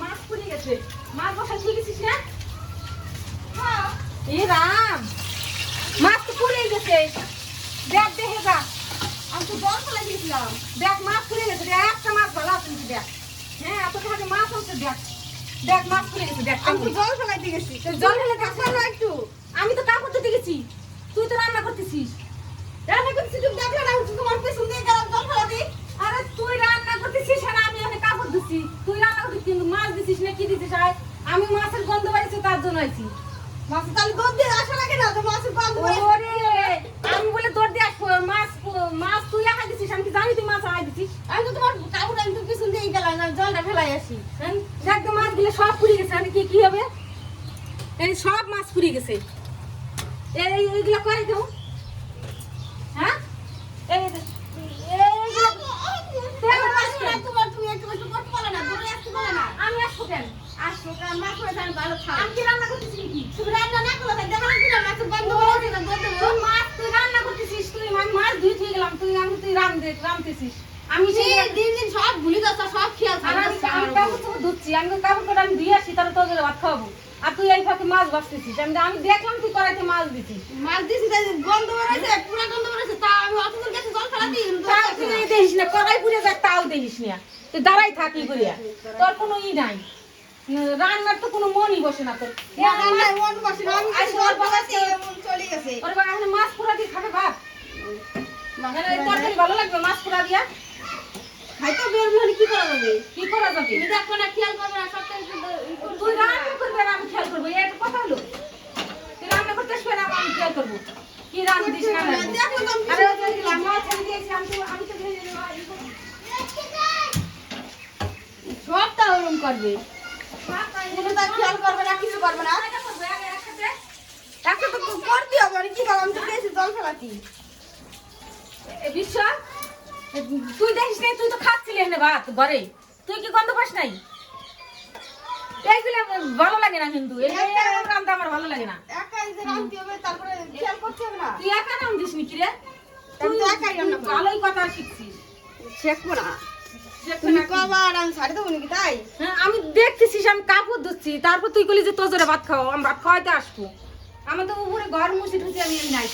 মাছ পুড়ে গেছে। মাছ বসাই দিয়ে গেছিস না? এ রাম, মাছ তো পুড়ে গেছে। দেখ, দেখে আমি তো জল ফেলাই দিয়েছিলাম। দেখ, মাছ পুড়ে গেছে। একটা মাছ ভালো আছে দেখ। হ্যাঁ এত মাছ আছে, দেখ। দেখ মাছ পুড়ে গেছে দেখ আমি তো জল ফেলাইতে গেছি। জল ফেলে দেখলাম না একটু? আমি তো কাপড় ধুতে গেছি। তুই তো রান্না করতেছিস। রান্না করছি তুমি দেখলে না আমি তোমার পেছন দিয়ে গেলাম জল ফেলাতে আরে তুই রান্না করতেছিস আর আমি এখানে কাপড় ধুচ্ছি তুই রান্না করতেছিস কিন্তু মাছ দিছিস না কি দিছিস আর আমি মাছের গন্ধ বাড়িছে তার জন্য আইছি। মাছ তাহলে দিয়ে আসা লাগে না তো মাছের গন্ধ ওরে আমি বলে দৌড় দিয়ে আসব মাছ মাছ তুই একা দিছিস আমি কি জানি তুই মাছ আয় দিছিস আমি তো তোমার কাপড় আমি তো পেছন দিয়ে গেলাম না জলটা ফেলাই আসি। হ্যাঁ? তো মাছগুলো সব পুড়ে গেছে। আমি কি কি হবে? এই সব মাছ পুড়ে গেছে। এই এই- এইগুলো করে দেও। হ্যাঁ? এই মাছ আমি আসব কেন? কারণ ভালো আমি রান্না করতেছি তুমি রান্না না করলে তুই মাছ তুই রান্না করতেছিস তুই মাছ ধুই থেকে গেলাম তুই আমি তুই রান্ধে রান্ধতেছিস আমি সেই দিন দিন সব ভুলে যাচ্ছ সব খেয়াল আমি কাপড় চোপড় ধুচ্ছি আমি কাপড় করে আমি ধুয়ে আসি তাহলে তোকে ভাত খাওয়াবো। আর তুই এই ফাঁকে মাছ বাঁচতেছিস আমি আমি দেখলাম তুই কড়াইতে মাছ দিছিস। মাছ দিছি তাই গন্ধ বেরোচ্ছে পুরো গন্ধ বেরোচ্ছে তা আমি অত দূর গেছি জল ফেলা দিই তাও তুই দেখিস না কড়াই পুড়ে যাক তাও দেখিস না। তুই দাঁড়াই থাকি করিয়া তোর কোনো ই নাই। রান্নার তো কোনো মনই বসে না তোর। চলে গেছে। ওর বাবা এখানে মাছ পোড়া দিয়ে খাবে ভাত? তরকারি ভালো লাগবে মাছ পোড়া দিয়া? হয়তো বের হলে কি করা যাবে? কি করা যাবে? তুমি দেখো না খেয়াল করবে না সব তুই রান্না করবে আমি খেয়াল করব। একটা কথা হলো তুই রান্না করতে আসবে না আমি খেয়াল করব। কি রান্না দিস না। তো আরে ওই যে দিলাম, ছেড়ে দিয়েছি, আমি তো- আমি তো ভেজে দেবো। সবটা ওরকম করবে। কোনো তার খেয়াল করবে না কিছু করবে না। এটা। একটা তো করতে হবে কি করব? আমি তো জল ফেলাতি বিশ্ব, তুই দেখিস নাই তুই তো খাচ্ছিলি এখানে ভাত ঘরে। তুই কি গন্ধ পাস নাই? এইগুলো ভালো লাগে না কিন্তু। রান্না আমার ভালো লাগে না। তুই একা নাম দিস নি তো করি। ভালোই কথা শিখছিস। শেখবো না। আমি হ্যাঁ, আমি দেখতেছিস আমি কাপড় ধুচ্ছি। তারপর তুই কলি যে তোজরে ভাত খাও আমি ভাত খাওয়াইতে আসব। আমাদের উপরে ঘর মুছি ঠুছি আমি আমি কাজ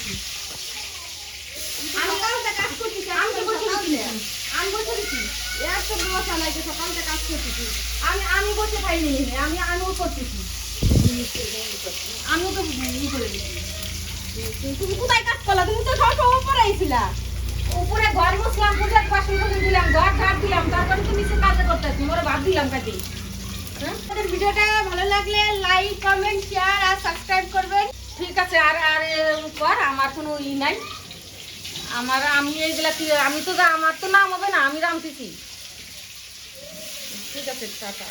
আমি তো সকাল থেকে। কাজ করতেছি। আমি আমি বসে খাইনি আমি, আমিও করতেছি। করে তুমি কোথায় কাজ করলা? তুমি উপরে উপরে ঘর মুছলাম, পূজার বাসন টাসন দিলাম ঘর ঝাড় দিলাম, তারপরে তো নিচে কাজে করতেছি ওরা ভাত দিলাম কাজে। হ্যাঁ? আমাদের ভিডিওটা ভালো লাগলে লাইক কমেন্ট শেয়ার আর সাবস্ক্রাইব করবেন। ঠিক আছে, আর আর কর, আমার কোনো ই নাই। আমার, আমি এইগুলা কি, আমি তো আমার তো নাম হবে না, আমি রামতেছি ঠিক আছে, টাটা।